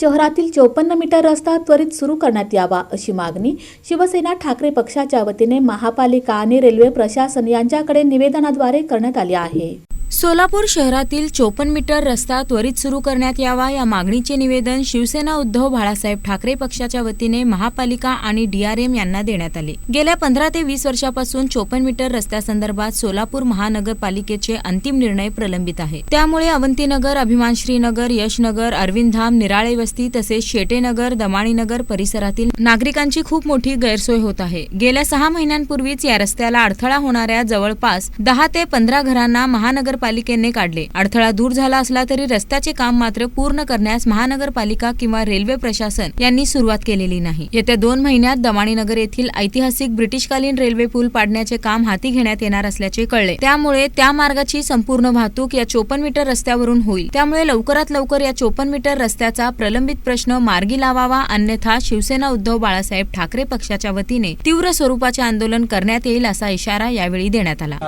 शहरातील चौपन्न मीटर रस्ता त्वरित सुरू करण्यात यावा अशी मागणी शिवसेना ठाकरे पक्षाच्या वतीने महापालिका आणि रेल्वे प्रशासन यांच्याकडे निवेदनाद्वारे करण्यात आली आहे. सोलापूर शहरातील चोपन्न मीटर रस्ता त्वरित सुरू करण्यात यावा या मागणीचे निवेदन शिवसेना उद्धव बाळासाहेब ठाकरे पक्षाच्या वतीने महापालिका आणि डीआरएम यांना देण्यात आले. गेल्या पंधरा ते वीस वर्षापासून चोपन्न मीटर रस्त्यासंदर्भात सोलापूर महानगरपालिकेचे अंतिम निर्णय प्रलंबित आहे. त्यामुळे अवंतीनगर अभिमानश्रीनगर यशनगर अरविंदधाम निराळे वस्ती तसेच शेटेनगर दमाणीनगर परिसरातील नागरिकांची खूप मोठी गैरसोय होत आहे. गेल्या सहा महिन्यांपूर्वीच या रस्त्याला अडथळा होणाऱ्या जवळपास दहा ते पंधरा घरांना महानगर महानगरपालिकेने काढले. अडथळा दूर झाला असला तरी रस्त्याचे काम मात्र पूर्ण करण्यास महानगरपालिका किंवा रेल्वे प्रशासन यांनी सुरुवात केलेली नाही. येत्या दोन महिन्यात दमाणीनगर येथील ऐतिहासिक ब्रिटिशकालीन रेल्वे पूल पाडण्याचे काम हाती घेण्यात येणार असल्याचे कळले. त्यामुळे त्या मार्गाची संपूर्ण वाहतूक या चोपन्न मीटर रस्त्यावरून होईल. त्यामुळे लवकरात लवकर या चोपन्न मीटर रस्त्याचा प्रलंबित प्रश्न मार्गी लावावा अन्यथा शिवसेना उद्धव बाळासाहेब ठाकरे पक्षाच्या वतीने तीव्र स्वरूपाचे आंदोलन करण्यात येईल असा इशारा यावेळी देण्यात आला.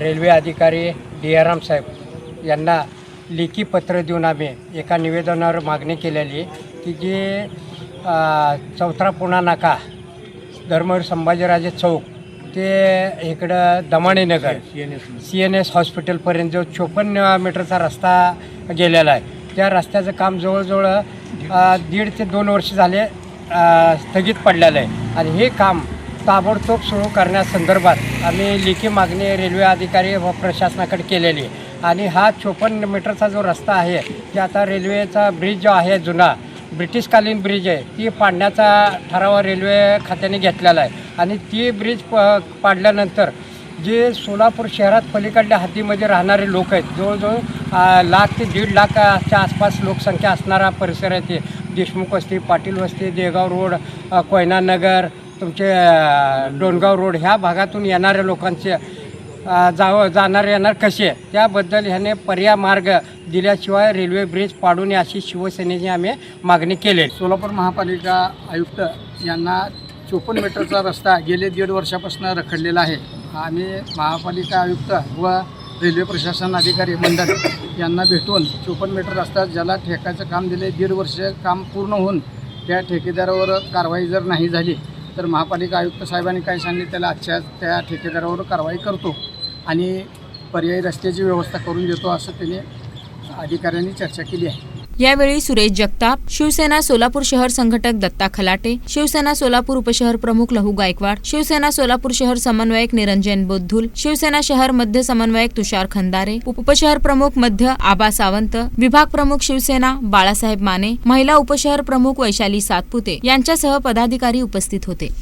रेल्वे अधिकारी डी आर राम साहेब यांना लेखी पत्र देऊन आम्ही एका निवेदनावर मागणी केलेली की जे अ, चौथरा पुणा नाका धर्मवीर संभाजीराजे चौक ते इकडं दमाणीनगर सी एन एस हॉस्पिटलपर्यंत जो चोपन्न मीटरचा रस्ता गेलेला आहे त्या रस्त्याचं काम जवळजवळ दीड ते दोन वर्ष झाले स्थगित पडलेलं आहे. आणि हे काम ताबडतोब सुरू करण्यासंदर्भात आम्ही लेखी मागणी रेल्वे अधिकारी व प्रशासनाकडे केलेली आणि हा चोपन्न मीटरचा जो रस्ता आहे ते आता रेल्वेचा ब्रिज जो आहे जुना ब्रिटिशकालीन ब्रिज आहे ती पाडण्याचा ठराव रेल्वे खात्याने घेतलेला आहे. आणि ती ब्रिज प पाडल्यानंतर जे सोलापूर शहरात पलीकडल्या हद्दीमध्ये राहणारे लोक आहेत जवळजवळ लाख ते दीड लाखाच्या आसपास लोकसंख्या असणारा परिसर आहे ते. देशमुख वस्ती पाटील वस्ती देगाव रोड कोयनानगर कोयना नगर तुमचे डोणगाव रोड ह्या भागातून येणाऱ्या लोकांचे जावं जाव जाणार येणार कसे? त्याबद्दल ह्याने पर्याय मार्ग दिल्याशिवाय रेल्वे ब्रिज पाडू नये अशी शिवसेनेची आम्ही मागणी केली सोलापूर महापालिका आयुक्त यांना चोपन्न मीटरचा रस्ता गेले दीड वर्षापासून रखडलेला आहे. आम्ही महापालिका आयुक्त व रेल्वे प्रशासन अधिकारी मंडळ यांना भेटून चोपन्न मीटर रस्ता ज्याला ठेकाचं काम दिले दीड वर्ष काम पूर्ण होऊन त्या ठेकेदारावर कारवाई जर नाही झाली तर महापालिका आयुक्त साहेबांनी काय सांगितलं त्याला आजच्या त्या ठेकेदारावर कारवाई करतो आणि पर्यायी रस्त्याची व्यवस्था करून देतो असं त्याने अधिकाऱ्यांनी चर्चा केली आहे. यावेळी सुरेश जगताप शिवसेना सोलापूर शहर संघटक दत्ता खलाटे शिवसेना सोलापूर उपशहर प्रमुख लहू गायकवाड शिवसेना सोलापूर शहर समन्वयक निरंजन बोद्धुल शिवसेना शहर मध्य समन्वयक तुषार खंदारे उपशहर प्रमुख मध्य आबा सावंत विभाग प्रमुख शिवसेना बाळासाहेब माने महिला उपशहर प्रमुख वैशाली सातपुते यांच्यासह पदाधिकारी उपस्थित होते.